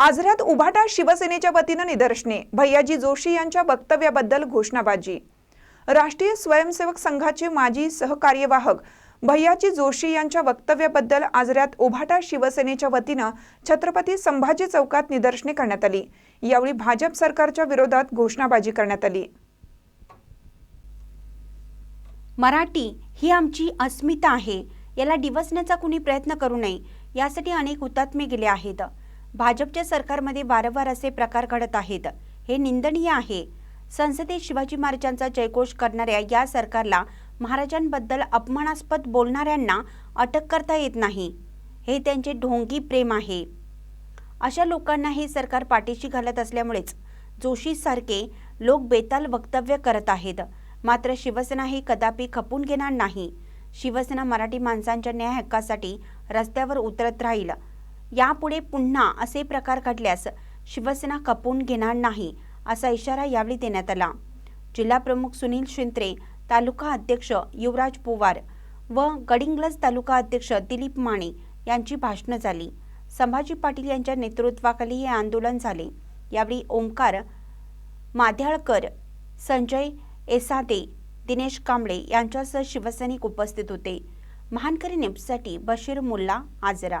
आजऱ्यात उभाटा शिवसेनेच्या वतीनं निदर्शने. भैयाजी जोशी यांच्या वक्तव्याबद्दल घोषणाबाजी. राष्ट्रीय स्वयंसेवक संघाचे माजी सहकार्यवाहक भैयाजी जोशी यांच्या वक्तव्याबद्दल आजऱ्यात उभाटा शिवसेनेच्या वतीनं छत्रपती संभाजी चौकात निदर्शने करण्यात आली. यावेळी भाजप सरकारच्या विरोधात घोषणाबाजी करण्यात आली. मराठी ही आमची अस्मिता आहे. याला डिवसण्याचा कुणी प्रयत्न करू नये यासाठी अनेक हुतात्मे गेले आहेत. भाजपच्या सरकारमध्ये वारंवार असे प्रकार घडत आहेत. हे निंदनीय आहे. संसदेत शिवाजी महाराजांचा जयघोष करणाऱ्या या सरकारला महाराजांबद्दल अपमानास्पद बोलणाऱ्यांना अटक करता येत नाही. हे त्यांचे ढोंगी प्रेम आहे. अशा लोकांना हे सरकार पाठीशी घालत असल्यामुळेच जोशीसारखे लोक बेताल वक्तव्य करत आहेत. मात्र शिवसेना ही कदापि खपून घेणार नाही. शिवसेना मराठी माणसांच्या न्याय हक्कासाठी रस्त्यावर उतरत राहील. यापुढे पुन्हा असे प्रकार घडल्यास शिवसेना कपून घेणार नाही असा इशारा यावेळी देण्यात आला. जिल्हाप्रमुख सुनील शिंत्रे तालुका अध्यक्ष युवराज पोवार व गडिंग्लज तालुका अध्यक्ष दिलीप माने यांची भाषणं झाली. संभाजी पाटील यांच्या नेतृत्वाखाली हे आंदोलन झाले. यावेळी ओंकार माध्याळकर संजय एसादे दिनेश कांबळे यांच्यासह शिवसैनिक उपस्थित होते. महानकरी न्यूजसाठी बशीर मुल्ला आजरा.